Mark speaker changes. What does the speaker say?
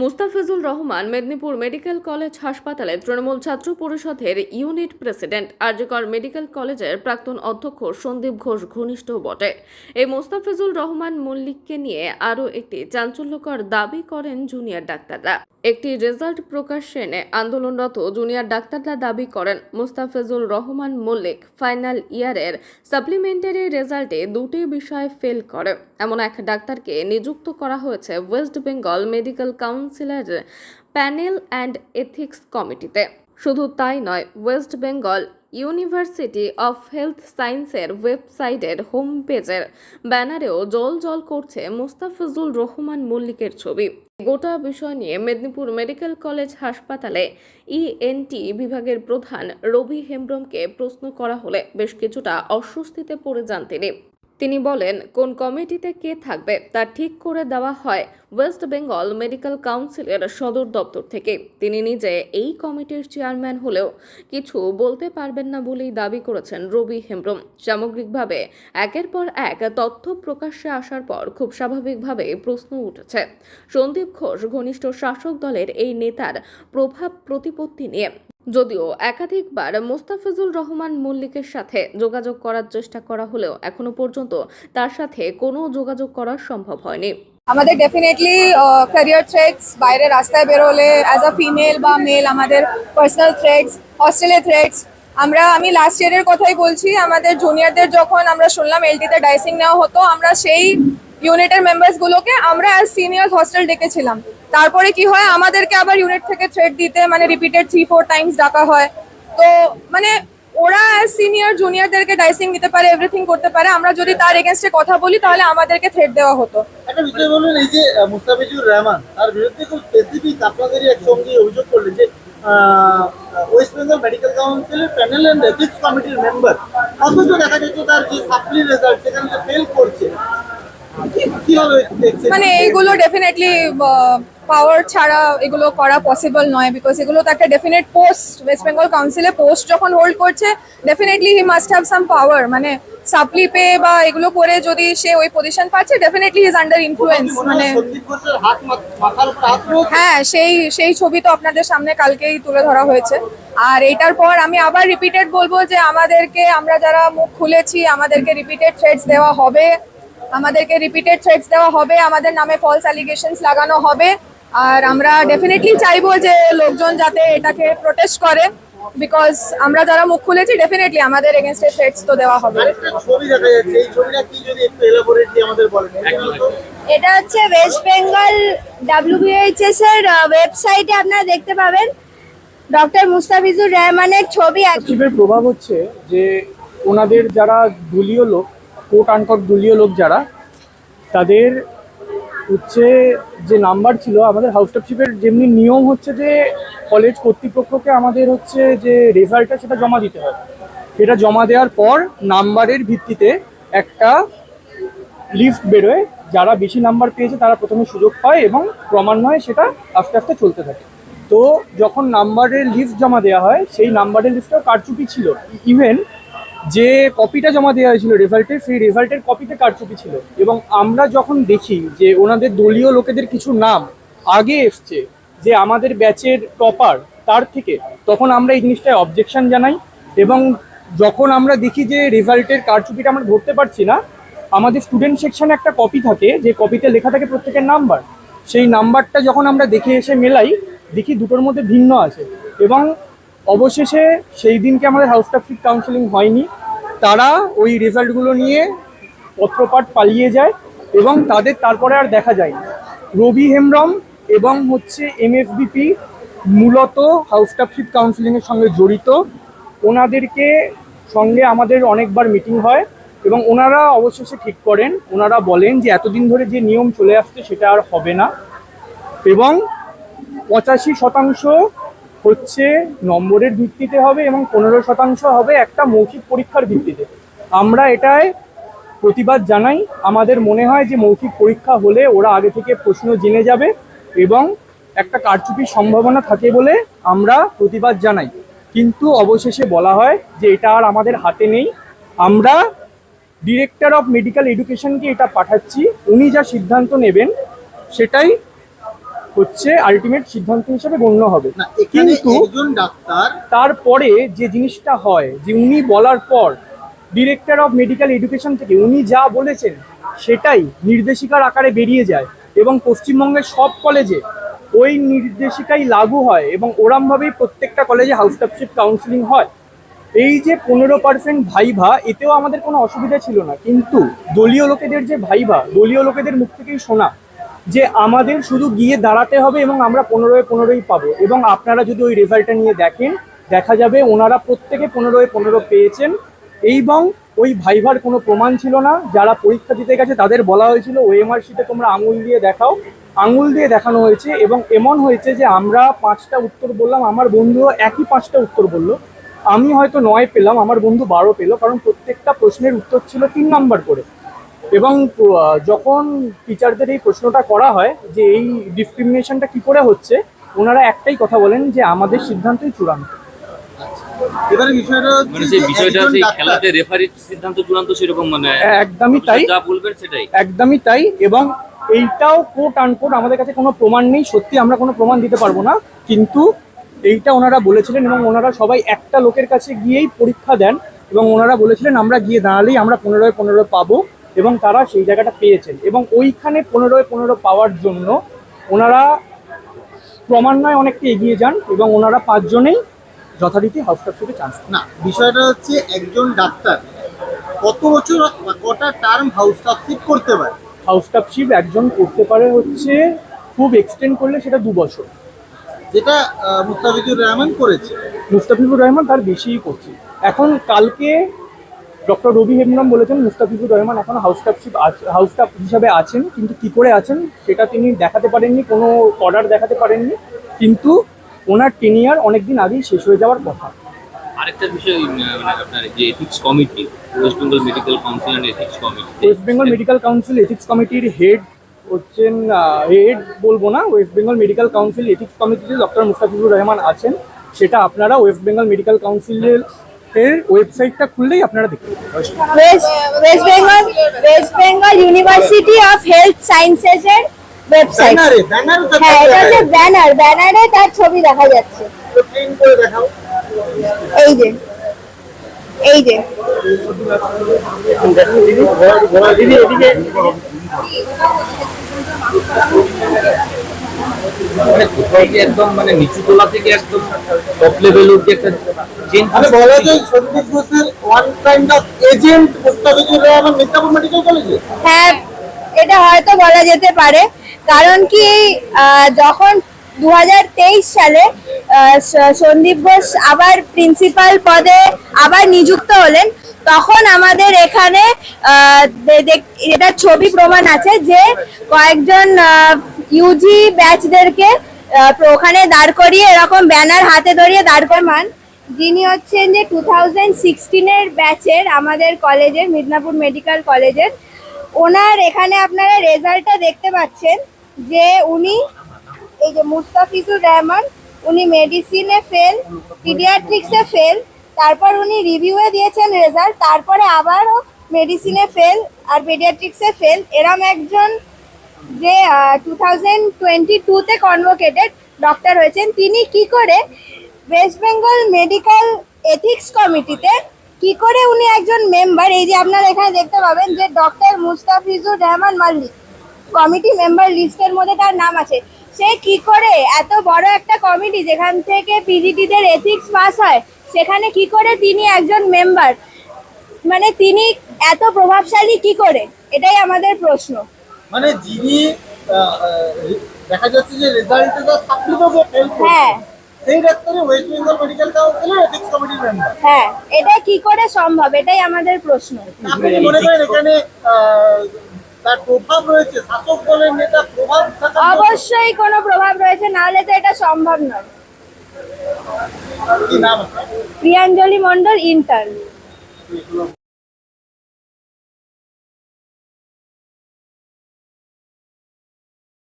Speaker 1: Mustafizur Rahman Medinipur medical college হাসপাতালে তৃণমূল ছাত্র পরিষদের ইউনিট প্রেসিডেন্ট আর্যকর মেডিকেল কলেজের প্রাক্তন অধ্যক্ষ সন্দীপ ঘোষ ঘনিষ্ঠ বটে। এই মুস্তাফিজুর রহমান মল্লিককে নিয়ে আরও একটি চাঞ্চল্যকর দাবি করেন জুনিয়র ডাক্তাররা। একটি রেজাল্ট প্রকাশ্যে এনে আন্দোলনরত জুনিয়র ডাক্তাররা দাবি করেন, মুস্তাফিজুর রহমান মল্লিক ফাইনাল ইয়ারের সাপ্লিমেন্টারি রেজাল্টে দুটি বিষয় ফেল করে। এমন এক ডাক্তারকে নিযুক্ত করা হয়েছে ওয়েস্ট বেঙ্গল মেডিকেল কাউন্সিলের প্যানেল অ্যান্ড এথিক্স কমিটিতে। শুধু তাই নয়, West Bengal university of health সায়েন্সের ওয়েবসাইটের হোম পেজের ব্যানারেও জল জল করছে মুস্তাফিজুল রহমান মল্লিকের ছবি। গোটা বিষয় নিয়ে মেদিনীপুর মেডিকেল কলেজ হাসপাতালে ইএনটি বিভাগের প্রধান রবি হেমব্রমকে প্রশ্ন করা হলে বেশ কিছুটা অস্বস্তিতে পড়ে যান তিনি। তিনি বলেন, কোন কমিটিতে কে থাকবে তা ঠিক করে দেওয়া হয় ওয়েস্ট বেঙ্গল মেডিকেল কাউন্সিলের সদর দপ্তর থেকে। তিনি নিজে এই কমিটির চেয়ারম্যান হলেও কিছু বলতে পারবেন না বলেই দাবি করেছেন রবি হেমব্রম। সামগ্রিকভাবে একের পর এক তথ্য প্রকাশ্যে আসার পর খুব স্বাভাবিকভাবে প্রশ্ন উঠেছে। সন্দীপ ঘোষ, ঘনিষ্ঠ শাসক দলের এই নেতার প্রভাব প্রতিপত্তি নিয়ে যদিও একাধিকবার মোস্তাফিজুর রহমান মল্লিকের সাথে যোগাযোগ করার চেষ্টা করা হলেও এখনও পর্যন্ত তার সাথে কোনো যোগাযোগ করা সম্ভব হয়নি।
Speaker 2: আমাদের ডেফিনেটলি ক্যারিয়ার থ্রেটস বাইরে রাস্তায় বেরোলে অ্যাজ আ ফিমেল বা মেল আমাদের পার্সোনাল থ্রেটস হস্টেলের থ্রেটস আমরা, আমি লাস্ট ইয়ারের কথাই বলছি, আমাদের জুনিয়রদের যখন আমরা শুনলাম এলটিতে ডাইসিং নেওয়া হতো, আমরা সেই ইউনিটের মেম্বার্স গুলোকে আমরা অ্যাজ সিনিয়র হস্টেল ডেকেছিলাম। তারপরে কি হয়, আমাদেরকে আবার ইউনিট থেকে থ্রেড দিতে মানে রিপিটেড থ্রি ফোর টাইমস ডাকা হয়। তো মানে ওরা অ্যাজ সিনিয়র জুনিয়রদেরকে ডাইসিং দিতে পারে এভরিথিং করতে পারে। আমরা যদি তার এগেনস্টে কথা বলি, তাহলে আমাদেরকে থ্রেট দেওয়া হতো।
Speaker 3: একটা বিষয় বলুন, এই যে মুস্তাফিজুর রহমান, তার বিরুদ্ধে খুব স্পেসিফিক আপনাদেরই একসঙ্গে অভিযোগ করলেন যে ওয়েস্ট বেঙ্গল মেডিকেল কাউন্সিলের প্যানেল অ্যান্ড এথিক্স কমিটির মেম্বার অথচ দেখা যাচ্ছে তার যে সাপ্লি রেজাল্ট সেখানে ফেল করছে।
Speaker 2: মানে এইগুলো ডেফিনেটলি পাওয়ার ছাড়া এগুলো করা পসিবল নয় বিকজ এগুলো তো একটা ডেফিনেট পোস্ট ওয়েস্ট বেঙ্গল কাউন্সিলে পোস্ট যখন হোল্ড করছে definitely he must have some power মানে সাপ্লি পে বা এগুলো করে যদি সে ওই পজিশন পাচ্ছে ডেফিনেটলি ইজ আন্ডার ইনফ্লুয়েন্স
Speaker 3: মানে হয়,
Speaker 2: সেই সেই ছবি তো আপনাদের সামনে কালকেই তুলে ধরা হয়েছে। আর এটার পর আমি আবার রিপিটেড বলব যে আমাদেরকে, আমরা যারা মুখ খুলেছি, আমাদেরকে রিপিটেড থ্রেডস দেওয়া হবে। আমাদেরকে রিপিটেড থ্রেডস দেওয়া হবে আমাদের নামে ফলস অ্যালিগেশনস লাগানো হবে। আর আমরা ডেফিনেটলি চাইব যে লোকজন যাতে এটাকে প্রোটেস্ট করে বিকজ আমরা যারা মুখ খুলেছি ডেফিনেটলি আমাদের এগেনস্টে থ্রেডস তো দেওয়া হবে।
Speaker 3: আরেকটা ছবি দেখা যাচ্ছে এই ছবিটা কি যদি একটু এলাবোরেট দিয়ে আমাদের বলেন?
Speaker 4: এটা হচ্ছে ওয়েস্ট বেঙ্গল ডাব্লিউবিএইচএস এর ওয়েবসাইটে আপনারা দেখতে পাবেন। ডক্টর মুস্তাফিজুর রহমানের ছবি
Speaker 5: প্রভাব হচ্ছে যে ওনাদের যারা দলীয় লোক কোট আনকট দলীয় লোক যারা, তাদের হচ্ছে যে নাম্বার ছিল আমাদের হাউস টপশিপের যেমনি নিয়ম হচ্ছে যে কলেজ কর্তৃপক্ষকে আমাদের হচ্ছে যে রেজাল্টটা সেটা জমা দিতে হয়। সেটা জমা দেওয়ার পর নাম্বারের ভিত্তিতে একটা লিস্ট বেরোয়। যারা বেশি নাম্বার পেয়েছে তারা প্রথমে সুযোগ পায় এবং ক্রমান্বয়ে সেটা আস্তে আস্তে চলতে থাকে। তো যখন নাম্বারের লিস্ট জমা দেওয়া হয়, সেই নাম্বারের লিস্টটাও কারচুপি ছিল। ইভেন যে কপিটা জমা দেওয়া হয়েছিল রেজাল্টের সেই রেজাল্টের কপিতে কারচুপি ছিল। এবং আমরা যখন দেখি যে ওনাদের দলীয় লোকেদের কিছু নাম আগে এসছে, যে আমাদের ব্যাচের টপার তার থেকে, তখন আমরা এই জিনিসটায় অবজেকশন জানাই এবং যখন আমরা দেখি যে রেজাল্টের কারচুপিটা আমরা ধরতে পারছি না, আমাদের স্টুডেন্ট সেকশনে একটা কপি থাকে, যে কপিতে লেখা থাকে প্রত্যেকের নাম্বার সেই নাম্বারটা যখন আমরা দেখে এসে মেলাই, দেখি দুটোর মধ্যে ভিন্ন আছে। এবং অবশেষে সেই দিনকে আমাদের হাউস ট্রাফিক কাউন্সিলিং হয়নি। তারা ওই রেজাল্টগুলো নিয়ে পত্রপাঠ পালিয়ে যায় এবং তাদের তারপরে আর দেখা যায়নি রবি হেমব্রম এবং হচ্ছে এমএফবিপি মূলত হাউস ট্রাফিক কাউন্সিলিংয়ের সঙ্গে জড়িত। ওনাদেরকে সঙ্গে আমাদের অনেকবার মিটিং হয় এবং ওনারা অবশেষে ঠিক করেন। ওনারা বলেন যে, এতদিন ধরে যে নিয়ম চলে আসছে সেটা আর হবে না। এবং পঁচাশি শতাংশ হচ্ছে নম্বরের ভিত্তিতে হবে এবং পনেরো শতাংশ হবে একটা মৌখিক পরীক্ষার ভিত্তিতে। আমরা এটায় প্রতিবাদ জানাই। আমাদের মনে হয় যে মৌখিক পরীক্ষা হলে ওরা আগে থেকে প্রশ্ন জেনে যাবে এবং একটা কারচুপির সম্ভাবনা থাকে বলে আমরা প্রতিবাদ জানাই। কিন্তু অবশেষে বলা হয় যে এটা আর আমাদের হাতে নেই। আমরা ডিরেক্টর অফ মেডিকেল এডুকেশনকে এটা পাঠাচ্ছি। উনি যা সিদ্ধান্ত নেবেন সেটাই হচ্ছে আলটিমেট সিদ্ধান্ত হিসেবে গণ্য হবে। কিন্তু তারপরে যে জিনিসটা হয় যে উনি বলার পর ডিরেক্টর অফ মেডিকেল এডুকেশন থেকে উনি যা বলেছেন সেটাই নির্দেশিকার আকারে বেরিয়ে যায় এবং পশ্চিমবঙ্গের সব কলেজে ওই নির্দেশিকাই লাগু হয় এবং ওরমভাবেই প্রত্যেকটা কলেজে হাউস টাপশিপ কাউন্সিলিং হয়। এই যে পনেরো পার্সেন্ট ভাইভা এতেও আমাদের কোনো অসুবিধা ছিল না। কিন্তু দলীয় লোকেদের যে ভাইভা দলীয় লোকেদের মুখ থেকেই শোনা যে আমাদের শুধু গিয়ে দাঁড়াতে হবে এবং আমরা পনেরোয় পনেরোই পাবো। এবং আপনারা যদি ওই রেজাল্টটা নিয়ে দেখেন, দেখা যাবে ওনারা প্রত্যেকে পনেরোয় পনেরো পেয়েছেন। এবং ওই ভাইভার কোনো প্রমাণ ছিল না। যারা পরীক্ষা দিতে গেছে, তাদের বলা হয়েছিল, ওএমআর শিটে তোমরা আঙুল দিয়ে দেখাও। আঙুল দিয়ে দেখানো হয়েছে এবং এমন হয়েছে যে আমরা পাঁচটা উত্তর বললাম, আমার বন্ধুও একই পাঁচটা উত্তর বলল। আমি হয়তো নয় পেলাম, আমার বন্ধু বারো পেল, কারণ প্রত্যেকটা প্রশ্নের উত্তর ছিল তিন নাম্বার করে। এবং যখন টিচারদের এই প্রশ্নটা করা হয় যে এই ডিসক্রিমিনেশনটা কি করে হচ্ছে ওনারা একটাই কথা বলেন যে আমাদের সিদ্ধান্তই চূড়ান্ত।
Speaker 3: এবারে বিষয়টা
Speaker 6: মানে সেই বিষয়টা সেই খেলাতে রেফারির সিদ্ধান্ত চূড়ান্ত সেরকম মানে
Speaker 5: একদমই তাই।
Speaker 6: যা বলবেন সেটাই।
Speaker 5: একদমই তাই এবং এইটাও কোট আনকোট আমাদের কাছে কোনো প্রমাণ নেই সত্যি আমরা কোনো প্রমাণ দিতে পারব না কিন্তু এইটা ওনারা বলেছিলেন এবং ওনারা সবাই একটা লোকের কাছে গিয়েই পরীক্ষা দেন এবং ওনারা বলেছিলেন আমরা গিয়ে দাঁড়ালেই আমরা পনেরোয় পনেরো পাবো। এবং তারা সেই জায়গাটা পেয়েছেন। এবং ওইখানে পনেরোয় পনেরো পাওয়ার জন্য ওনারা ক্রমান্বয়ে অনেকটা এগিয়ে যান এবং ওনারা পাঁচজনেই যথারীতি হাউস কাপশিপে চান্স
Speaker 3: না বিষয়টা হচ্ছে একজন ডাক্তার কত বছর কটা টার্ম হাউস টাপশিপ করতে পারে?
Speaker 5: হাউস কাপশিপ একজন করতে পারে হচ্ছে খুব এক্সটেন্ড করলে সেটা দু বছর।
Speaker 3: যেটা মুস্তাফিজুর রহমান করেছে।
Speaker 5: মুস্তাফিজুর রহমান তার বেশিই করছে। এখন কালকে ডক্টর রবি হেমব্রম বলেছেন মুস্তাফিজুর রহমান এখন হাউস স্টাফশিপ হাউস স্টাফ হিসাবে আছেন কিন্তু কি করে আছেন সেটা তিনি দেখাতে পারেননি কোনো অর্ডার দেখাতে পারেননি কিন্তু ওনার টেনিয়ার অনেকদিন আগেই শেষ হয়ে যাওয়ার কথা।
Speaker 6: আরেকটা বিষয় মানে আপনার যে ethics committee West Bengal medical council and ethics committee
Speaker 5: West Bengal medical council ethics কমিটির হেড হচ্ছেন হেড বলব না West Bengal medical council ethics কমিটিতে ডক্টর মুস্তাফিজুর রহমান আছেন সেটা আপনারা ওয়েস্ট বেঙ্গল মেডিকেল কাউন্সিলের এর ওয়েবসাইটটা খুললেই আপনারা দেখতে
Speaker 4: West Bengal West Bengal university of health sciences এর ওয়েবসাইট হ্যাঁ এটা হচ্ছে ব্যানার ব্যানারে তার ছবি দেখা যাচ্ছে এই যে এই যে
Speaker 6: মানে কোথাও কি একদম মানে নিচু তলা থেকে একদম টপ লেভেল অব্দি একটা চেঞ্জ
Speaker 3: মানে বলা যায় সন্দীপ ঘোষের one kind of agent Mustafizur Rahman Mirzapur medical কলেজে
Speaker 4: হ্যাঁ এটা হয়তো বলা যেতে পারে। কারণ কি যখন দু হাজার তেইশ সালে সন্দীপ ঘোষ আবার প্রিন্সিপাল পদে আবার নিযুক্ত হলেন তখন আমাদের এখানে এটার ছবি প্রমাণ আছে যে কয়েকজন ইউজি ব্যাচদেরকে ওখানে দাঁড় করিয়ে এরকম ব্যানার হাতে ধরিয়ে দাঁড় করান। যিনি হচ্ছেন যে টু থাউজেন্ড সিক্সটিনের ব্যাচের আমাদের কলেজের মিদনাপুর মেডিকেল কলেজের ওনার এখানে আপনারা রেজাল্টটা দেখতে পাচ্ছেন যে উনি, এই যে মুস্তাফিজুর রহমান, উনি মেডিসিনে ফেল পিডিয়াট্রিক্সে ফেল তারপর উনি রিভিউয়ে দিয়েছেন রেজাল্ট তারপরে আবারও মেডিসিনে ফেল আর পেডিয়াট্রিক্সে ফেল এরম একজন যে টু থাউজেন্ড টোয়েন্টি টুতে কনভোকেটেড ডক্টর হয়েছেন। তিনি কি করে ওয়েস্ট বেঙ্গল মেডিকেল এথিক্স কমিটিতে কি করে উনি একজন মেম্বার এই যে আপনারা এখানে দেখতে পাবেন যে doctor Mustafizur Rahman Mallick committee member লিস্টের মধ্যে তার নাম আছে। সে কি করে এত বড় একটা কমিটি যেখান থেকে পিজিটিদের এথিক্স পাস হয়, সেখানে কি করে তিনি একজন মেম্বার মানে তিনি এত প্রভাবশালী কি করে? এটাই আমাদের প্রশ্ন।
Speaker 3: মানে যিনি দেখা যাচ্ছে যে রেজাল্টে যা ফেল
Speaker 4: হ্যাঁ।
Speaker 3: সেই ডাক্তারে ওয়েস্ট বেঙ্গল মেডিকেল কাউন্সিলের এথিক্স কমিটির মেম্বার
Speaker 4: হ্যাঁ এটা কি করে সম্ভব? এটাই আমাদের প্রশ্ন।
Speaker 3: আপনি মনে করেন এখানে আহ, তার প্রভাব রয়েছে? শাসক দলের নেতা প্রভাব
Speaker 4: অবশ্যই কোনো প্রভাব রয়েছে নাহলে তো এটা সম্ভব নয়? প্রিয়াঞ্জলি মন্ডল ইন্টার্ন